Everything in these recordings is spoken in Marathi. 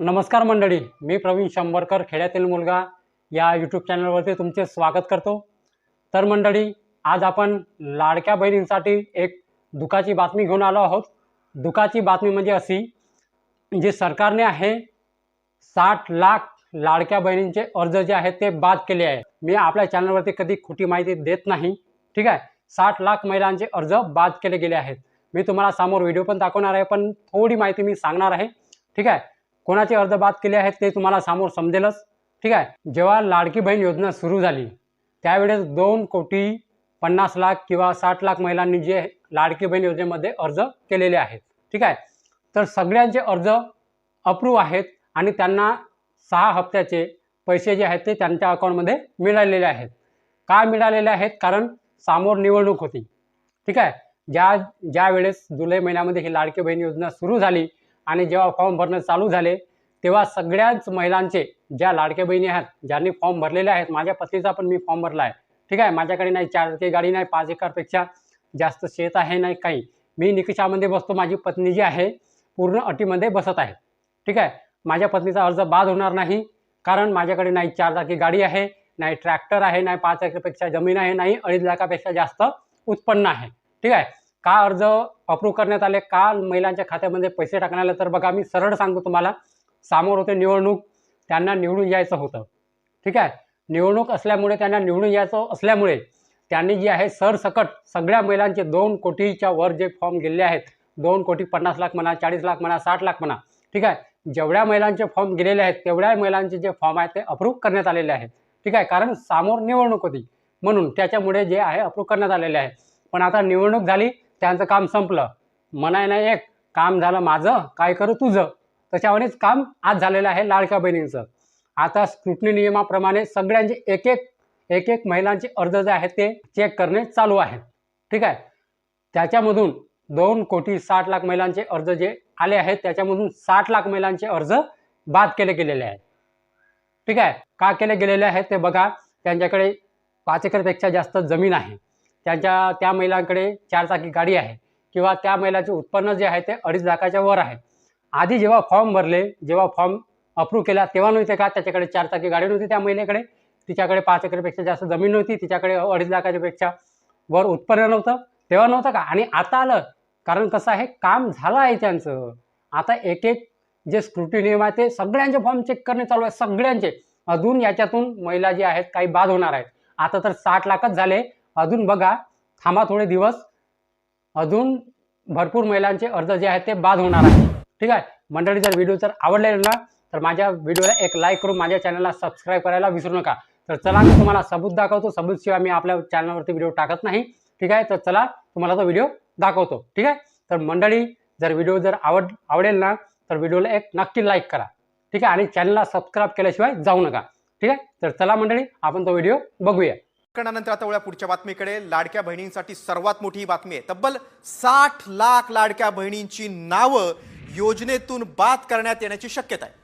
नमस्कार मंडळी मी प्रवीण शंभरकर खेड्यातील मुलगा. या यूट्यूब चॅनलवरती तुमचे स्वागत करतो. तर मंडळी आज आपण लाडक्या बहिणींसाठी एक दुखाची बातमी घेऊन आलो आहोत. दुखाची बातमी म्हणजे अशी जे सरकारने आहे साठ लाख लाडक्या बहिणींचे अर्ज जे आहेत ते बाद केले आहे. मी आपल्या चॅनलवरती कधी खोटी माहिती देत नाही ठीक आहे? साठ लाख महिलांचे अर्ज बाद केले गेले आहेत. मी तुम्हाला समोर व्हिडिओ पण दाखवणार आहे पण थोडी माहिती मी सांगणार आहे ठीक आहे? कोणाचे अर्ज बाद केले आहेत ते तुम्हाला समोर समजेलच. ठीक आहे? जेव्हा लाडकी बहीण योजना सुरू झाली त्यावेळेस दोन कोटी पन्नास लाख किंवा साठ लाख महिलांनी जे लाडकी बहीण योजनेमध्ये अर्ज केलेले आहेत. ठीक आहे? तर सगळ्यांचे अर्ज अप्रूव्ह आहेत आणि त्यांना सहा हप्त्याचे पैसे जे आहेत ते त्यांच्या अकाउंटमध्ये मिळालेले आहेत. का मिळालेले आहेत? कारण समोर निवडणूक होती. ठीक आहे? ज्या ज्या वेळेस जुलै महिन्यामध्ये ही लाडकी बहीण योजना सुरू झाली आणि जेव्हा फॉर्म भरणं चालू झाले तेव्हा सगळ्याच महिलांचे ज्या लाडक्या बहिणी आहेत ज्यांनी फॉर्म भरलेले आहेत माझ्या पत्नीचा पण मी फॉर्म भरला आहे. ठीक आहे? माझ्याकडे नाही चार चाकी गाडी नाही पाच एकरपेक्षा जास्त शेत आहे नाही काही. मी निकषामध्ये बसतो माझी पत्नी जी आहे पूर्ण अटीमध्ये बसत आहे. ठीक आहे? माझ्या पत्नीचा अर्ज बाद होणार नाही कारण माझ्याकडे नाही चार चाकी गाडी आहे नाही ट्रॅक्टर आहे नाही पाच एकरपेक्षा जमीन आहे नाही अडीच लाखापेक्षा जास्त उत्पन्न आहे. ठीक आहे? का अर्ज अप्रूव्ह करण्यात आले? का महिलांच्या खात्यामध्ये पैसे टाकण्यात आले? तर बघा मी सरळ सांगतो तुम्हाला. समोर होते निवडणूक त्यांना निवडून यायचं होतं. ठीक आहे? निवडणूक असल्यामुळे त्यांना निवडून यायचं असल्यामुळे त्यांनी जे आहे सरसकट सगळ्या महिलांचे दोन कोटीच्या वर जे फॉर्म गेले आहेत दोन कोटी पन्नास लाख म्हणा चाळीस लाख म्हणा साठ लाख म्हणा ठीक आहे? जेवढ्या महिलांचे फॉर्म गेलेले आहेत तेवढ्या महिलांचे जे फॉर्म आहेत ते अप्रूव्ह करण्यात आलेले आहेत. ठीक आहे? कारण समोर निवडणूक होती. म्हणून त्याच्यामुळे जे आहे अप्रूव्ह करण्यात आलेले आहे. पण आता निवडणूक झाली त्यांचं काम संपलं. म्हणाय ना एक काम झालं माझं काय करू तुझं? त्याच्यावरच काम आज झालेलं आहे लाडक्या बहिणींचं. आता स्क्रुटनी नियमाप्रमाणे सगळ्यांचे एक एक एक एक महिलांचे अर्ज जे आहेत ते चेक करणे चालू आहे ठीक आहे? त्याच्यामधून दोन कोटी साठ लाख महिलांचे अर्ज जे आले आहेत त्याच्यामधून साठ लाख महिलांचे अर्ज बाद केले गेलेले आहेत. ठीक आहे? का केले गेलेले आहेत ते बघा. त्यांच्याकडे पाच एकरपेक्षा जास्त जमीन आहे. त्यांच्या त्या महिलांकडे चार चाकी गाडी आहे किंवा त्या महिलाचे उत्पन्न जे आहे ते अडीच लाखाच्या वर आहे. आधी जेव्हा फॉर्म भरले जेव्हा फॉर्म अप्रूव्ह केला तेव्हा नव्हते का? त्याच्याकडे चार चाकी गाडी नव्हती त्या महिलेकडे. तिच्याकडे पाच एकरपेक्षा जास्त जमीन नव्हती तिच्याकडे अडीच लाखाच्यापेक्षा वर उत्पन्न नव्हतं तेव्हा नव्हतं का? आणि आता आलं. कारण कसं आहे काम झालं आहे त्यांचं. आता एक एक जे स्क्रुटी नियम आहे ते सगळ्यांचे फॉर्म चेक करणे चालू आहे सगळ्यांचे. अजून याच्यातून महिला जे आहेत काही बाद होणार आहेत. आता तर साठ लाखच झाले. अजून बघा थांबा थोडे दिवस. अजून भरपूर महिलांचे अर्ज जे आहेत ते बाद होणार आहेत. ठीक आहे? मंडळी जर व्हिडिओ जर आवडलेला ना तर माझ्या व्हिडिओला एक लाईक करून माझ्या चॅनलला सबस्क्राईब करायला विसरू नका. तर चला मी तुम्हाला सबूत दाखवतो. सबूतशिवाय मी आपल्या चॅनलवरती व्हिडिओ टाकत नाही. ठीक आहे? तर चला तुम्हाला तो व्हिडिओ दाखवतो. ठीक आहे? तर मंडळी जर व्हिडिओ जर आवड आवडेल ना तर व्हिडिओला एक नक्की लाईक करा. ठीक आहे? आणि चॅनलला सबस्क्राईब केल्याशिवाय जाऊ नका. ठीक आहे? तर चला मंडळी आपण तो व्हिडिओ बघूया. कणानंतर आता वळ्या पुढच्या बातमीकडे. लाडक्या बहिणींसाठी सर्वात मोठी बातमी आहे. तब्बल साठ लाख लाडक्या बहिणींची नावं योजनेतून बाद करण्यात येण्याची शक्यता आहे.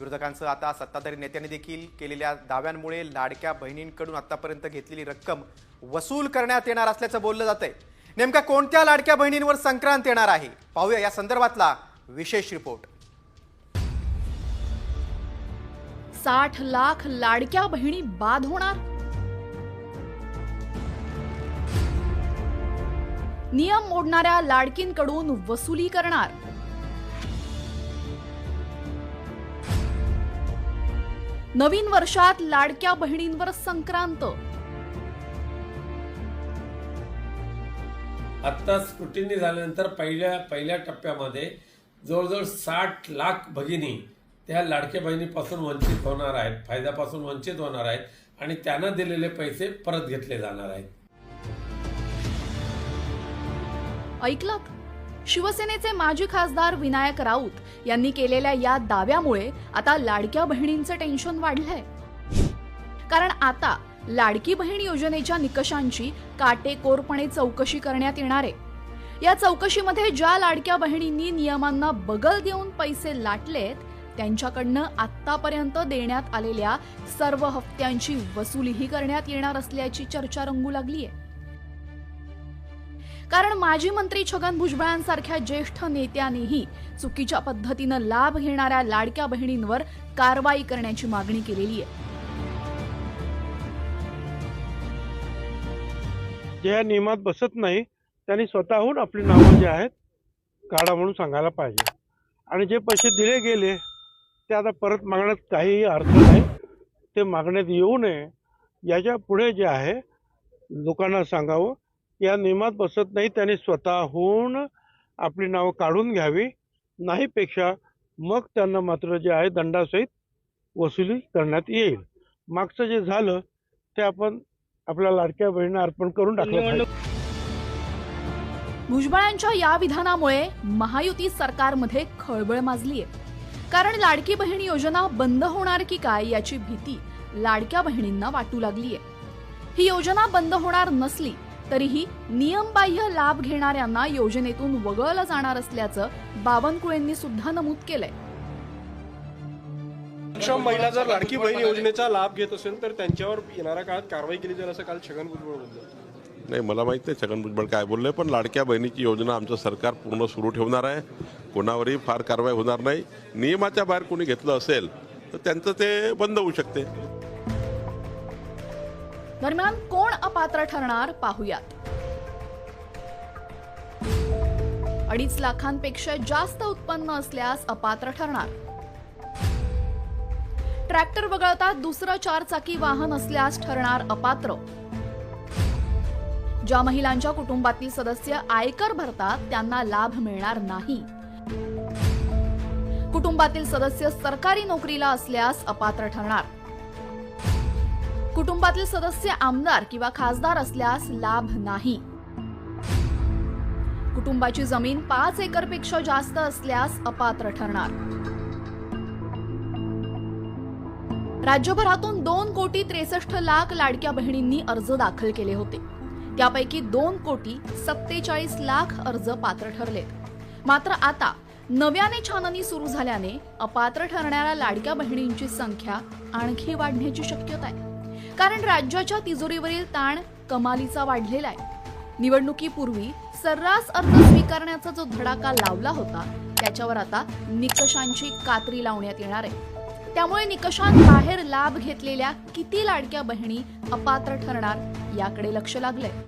विरोधकांचं आता सत्ताधारी नेत्यांनी देखील केलेल्या दाव्यांमुळे लाडक्या बहिणींकडून आतापर्यंत घेतलेली रक्कम वसूल करण्यात येणार असल्याचं बोललं जात आहे नेमका कोणत्या लाडक्या बहिणींवर संक्रांत येणार आहे? पाहूया या संदर्भातला विशेष रिपोर्ट. साठ लाख लाडक्या बहिणी बाद होणार? नियम मोडणाऱ्या लाडकींकडून वसुली करणार. नवीन वर्षात लाडक्या बहिणींवर संक्रांत. आत्ता स्क्रुटिनी झाल्यानंतर पहिल्या पहिल्या टप्प्यामध्ये जवळजवळ साठ लाख भगिनी त्या लाडक्या बहिणीपासून वंचित होणार आहेत फायद्यापासून वंचित होणार आहेत आणि त्यांना दिलेले पैसे परत घेतले जाणार आहेत. ऐकलात शिवसेनेचे माजी खासदार विनायक राऊत यांनी केलेल्या या दाव्यामुळे आता लाडक्या बहिणींचं टेन्शन वाढलंय. कारण आता लाडकी बहीण योजनेच्या निकषांची काटेकोरपणे चौकशी करण्यात येणार आहे. या चौकशीमध्ये ज्या लाडक्या बहिणींनी नियमांना बगल देऊन पैसे लाटलेत त्यांच्याकडनं आत्तापर्यंत देण्यात आलेल्या सर्व हप्त्यांची वसुलीही करण्यात येणार असल्याची चर्चा रंगू लागली आहे कारण माजी मंत्री छगन भुजबळांसारख्या ज्येष्ठ नेत्यांनीही चुकीच्या पद्धतीनं लाभ घेणाऱ्या लाडक्या बहिणींवर कारवाई करण्याची मागणी केलेली आहे. जे या नियमात बसत नाही त्यांनी स्वतःहून आपली नावं जे आहेत काढा म्हणून सांगायला पाहिजे. आणि जे पैसे दिले गेले ते आता परत मागण्यात काहीही अर्थ नाही ते मागण्यात येऊ नये याच्यापुढे जे आहे लोकांना सांगावं या नियमात बसत नाही. त्यांनी स्वतःहून आपली नावं काढून घ्यावी. नाहीपेक्षा मग त्यांना मात्र जे आहे दंडासहित वसुली करण्यात येईल. मागचं जे झालं ते आपण आपल्या लाडक्या बहिणींना अर्पण करून टाकलं भुजबळांच्या या विधानामुळे महायुती सरकारमध्ये खळबळ माजलीय. कारण लाडकी बहीण योजना बंद होणार की काय याची भीती लाडक्या बहिणींना वाटू लागलीय. ही योजना बंद होणार नसली तरीही नियमबाह्य लाभ घेणाऱ्यांना योजनेतून वगळलं जाणार असल्याचं बावनकुळेंनी सुद्धा नमूद केलंय. सक्षम महिला जर लाडकी बहीण योजनेचा लाभ घेत असेल तर त्यांच्यावर येणाऱ्या काळात कारवाई केली जाईल असं काल छगन भुजबळ बोलले. नाही मला माहीत नाही छगन भुजबळ काय बोलले पण लाडक्या बहिणीची योजना आमचं सरकार पूर्ण सुरू ठेवणार आहे. कोणावरही फार कारवाई होणार नाही. नियमाच्या बाहेर कोणी घेतलं असेल तर त्यांचं ते बंद होऊ शकते. दरम्यान कोण अपात्र ठरणार पाहुयात. अडीच लाखांपेक्षा जास्त उत्पन्न असल्यास अपात्र ठरणार. ट्रॅक्टर वगळता दुसरं चारचाकी वाहन असल्यास ठरणार अपात्र. ज्या महिलांच्या कुटुंबातील सदस्य आयकर भरतात त्यांना लाभ मिळणार नाही. कुटुंबातील सदस्य सरकारी नोकरीला असल्यास अपात्र ठरणार. कुटुंबातील सदस्य आमदार किंवा खासदार असल्यास लाभ नाही. कुटुंबाची जमीन पाच एकरपेक्षा जास्त असल्यास अपात्र ठरणार. राज्यभरातून दोन कोटी त्रेसष्ट लाख लाडक्या बहिणींनी अर्ज दाखल केले होते. त्यापैकी दोन कोटी सत्तेचाळीस लाख अर्ज पात्र ठरलेत. मात्र आता नव्याने छाननी सुरू झाल्याने अपात्र ठरणाऱ्या लाडक्या बहिणींची संख्या आणखी वाढण्याची शक्यता आहे. कारण राज्याच्या तिजोरीवरील ताण कमालीचा वाढलेला आहे. निवडणुकीपूर्वी सर्रास अर्ज स्वीकारण्याचा जो धडाका लावला होता त्याच्यावर आता निकषांची कात्री लावण्यात येणार आहे. त्यामुळे निकषांबाहेर लाभ घेतलेल्या किती लाडक्या बहिणी अपात्र ठरणार याकडे लक्ष लागलंय.